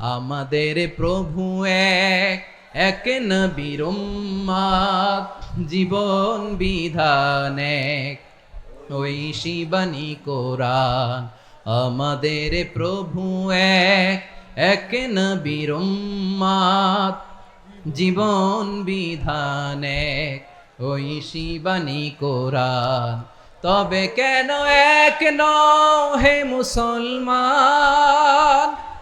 আমাদের প্রভু এক এক নবীর জীবন বিধান এক। ওই শিবানী কোরআন আমাদের প্রভু এক এক নবীর জীবন বিধান এক। ওই শিবানী কোরআন তবে কেন এক নও হে মুসলমান?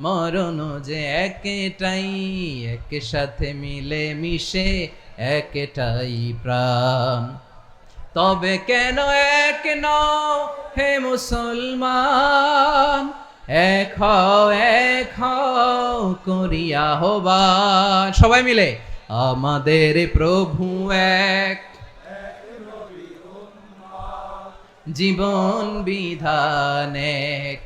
মরণ যে একটাই এক সাথে মিলে মিশে একটাই প্রাণ। তবে কেন এক নও হে মুসলমান? এক এক করিয়া হবান সবাই মিলে, আমাদের প্রভু এক। জীবন বিধান এক।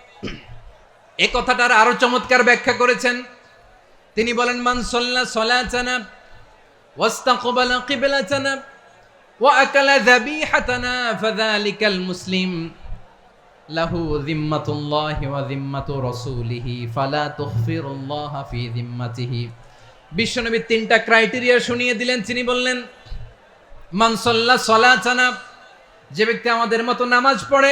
এ কথাটার আরও চমৎকার ব্যাখ্যা করেছেন। তিনি বলেন, মান সল্লা সলা চানাব ওয়াস্তাকবালা কিবলা চানাব ওয়া জাবি হাতানা ফাযালিকাল মুসলিম। লাহু জিম্মাতুল্লাহি ওয়া জিম্মাতু রাসূলিহি, ফালা তুখফিরুল্লাহ ফি জিম্মাতিহি বিশ্বনবী তিনটা ক্রাইটেরিয়া শুনিয়ে দিলেন। তিনি বললেন, মান সল্লা সলা চানাব যে ব্যক্তি আমাদের মতো নামাজ পড়ে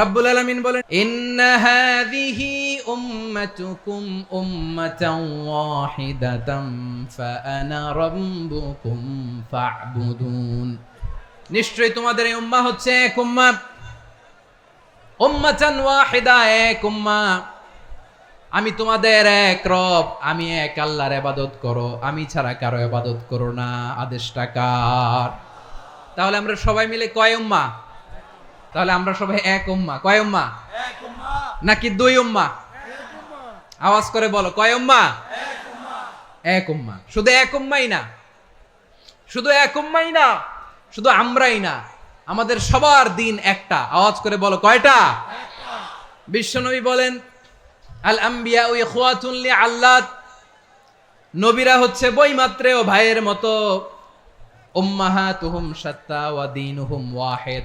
রাব্বুল আলামিন বলেন, ইন্না হাযিহি উম্মাতুকুম উম্মাতান ওয়াহিদাতাম রাব্বুকুম তোমাদের এই উম্মাহ হচ্ছে এক উম্মাহ উম্মাতান ওয়াহিদা এক উম্মাহ আমি তোমাদের এক রব, আমি এক আল্লাহর ইবাদত করো, আমি ছাড়া কারও ইবাদত করো না, আদেশটা কার? তাহলে আমরা সবাই মিলে কয় উম্মা? তাহলে আমরা সবাই এক উম্মা। কয় উম্মা? নাকি দুই উম্মা? আওয়াজ করে বলো, কয় উম্মা? এক উম্মা। শুধু এক উম্মাই না। শুধু এক উম্মাই না, শুধু আমরাই না। আমাদের সবার দিন একটা। আওয়াজ করে বলো, কয়টা? বিশ্বনবী বলেন, আল আম্বিয়া ওই খোয়াতুল্লি আল্লাহ নবীরা হচ্ছে বইমাত্রেও ভাইয়ের মতো। উম্মাহাতুহুম সাত্তা ওয়া দীনুহুম ওয়াহিদ।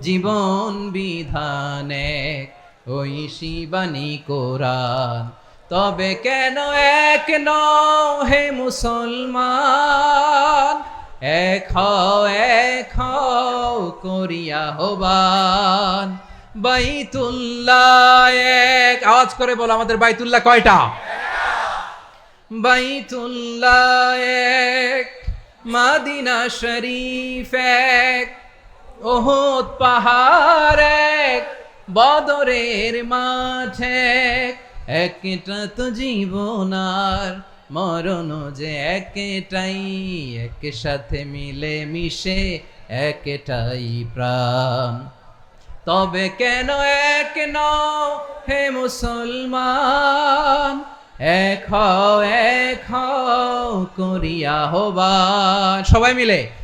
জীবন বিধান ওই শিবানী কোরআন। তবে কেন এক ন হে মুসলমান? এক হও, এক করিয়া হবান বাইতুল্লাহ এক, আওয়াজ করে বলো আমাদের বাইতুল্লাহ কয়টা? বাইতুল্লাহ এক, মাদিনা শরীফ এক ওহদ পাহাড় বদরের মাঠে এক। একটা তো জীবন আর মরণ যে একটাই এক সাথে মিলে মিশে একটাই প্রাণ। তবে কেন এক নও হে মুসলমান? এক হও এক হও, করিয়া হবান সবাই মিলে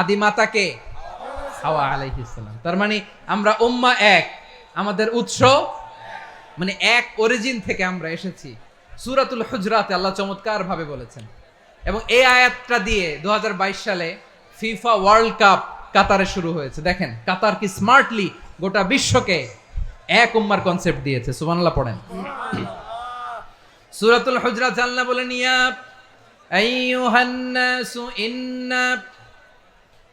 আদি মাতাকে হাওয়া আলাইহিসসালাম তার মানে আমরা উম্মা এক, আমাদের উৎস মানে এক অরিজিন থেকে আমরা এসেছি। সুরাতুল হুজরাতে আল্লাহ চমৎকার ভাবে বলেছেন। এবং এই আয়াতটা দিয়ে দুহাজার বাইশ সালে ফিফা ওয়ার্ল্ড কাপ কাতারে শুরু হয়েছে। দেখেন, কাতার কি স্মার্টলি গোটা বিশ্বকে এক উম্মার কনসেপ্ট দিয়েছে। সুবহানাল্লাহ, পড়েন। সুরাতুল হুজরাত আল্লাহ বলেন ইয়া আইয়ুহান নাসু ইন্না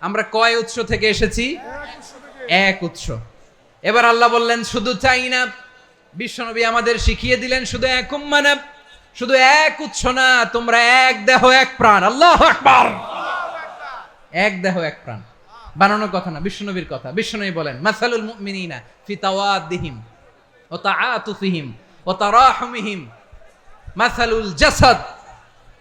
আমরা কয় উৎস থেকে এসেছি? এক উৎস। এবার আল্লাহ বললেন, শুধু চাই না, বিশ্বনবী আমাদের শিখিয়ে দিলেন, শুধু এক উম্মা না, শুধু এক উৎস না, তোমরা এক দেহ, এক প্রাণ। আল্লাহ আকবার! এক দেহ, এক প্রাণ। বানানোর কথা না, বিশ্বনবীর কথা। বিশ্বনবী বলেন, মাসালুল মুমিনিনা ফি তাওয়াদ্দিহিম ও তাআতুফিহিম ও তারাহুমিহিম মাসালুল জাসাদ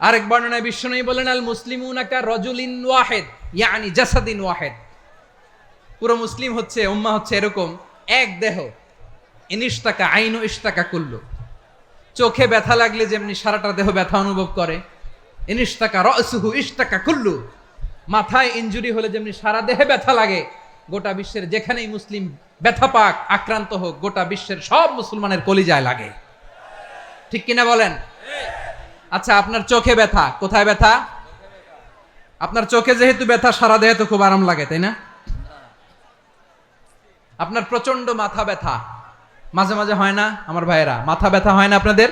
আরেক বর্ণনায় বিশ্বনবী বলেন, আল মুসলিমুনাকা রজুলিন ওয়াহেদ ইয়ানি জাসাদিন ওয়াহেদ। পুরো মুসলিম হচ্ছে, উম্মা হচ্ছে এরকম, এক দেহ। ইনিস্তাকা আইনু ইস্তাকা কুল্লু। চোখে ব্যথা লাগলে যেমনি সারাটা দেহ ব্যথা অনুভব করে ইনিস্তাকা রসুহু ইস্তাকা কুল্লু। মাথায় ইনজুরি হলে যেমনি সারা দেহে ব্যথা লাগে, গোটা বিশ্বের যেখানেই মুসলিম ব্যথা পাক, আক্রান্ত হোক, গোটা বিশ্বের সব মুসলমানের কলিজায় লাগে। ঠিক কিনা বলেন? আচ্ছা আপনার চোখে ব্যথা, কোথায় ব্যথা? আপনার চোখে যেহেতু ব্যথা, সারা দেহে তো খুব আরাম লাগে, তাই না? আপনার প্রচণ্ড মাথা ব্যথা। মাঝে মাঝে হয় না, আমার ভাইয়েরা? মাথা ব্যথা হয় না আপনাদের?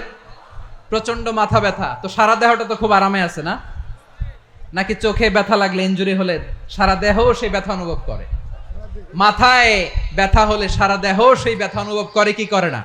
প্রচণ্ড মাথা ব্যথা। তো সারা দেহটা তো খুব আরামে আছে না? নাকি চোখে ব্যথা লাগলে ইঞ্জুরি হলে সারা দেহ সেই ব্যথা অনুভব করে? মাথায় ব্যথা হলে সারা দেহ সেই ব্যথা অনুভব করে, কি করে না?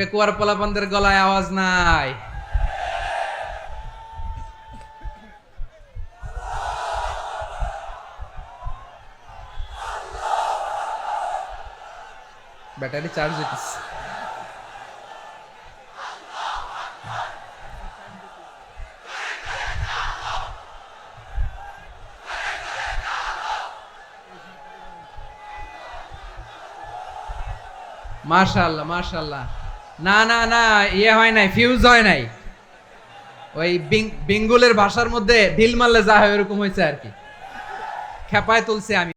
পেকুয়ার পোলাপানদের গলায় আওয়াজ নাই। ব্যাটারি চার্জ হইতেছে। মাশাআল্লাহ না না না ইয়ে হয় নাই ফিউজ হয় নাই। ওই বেঙ্গলের ভাষার মধ্যে ঢিল মারলে যা হয় ওরকম হয়েছে আর কি। খেপায় তুলছে আমি।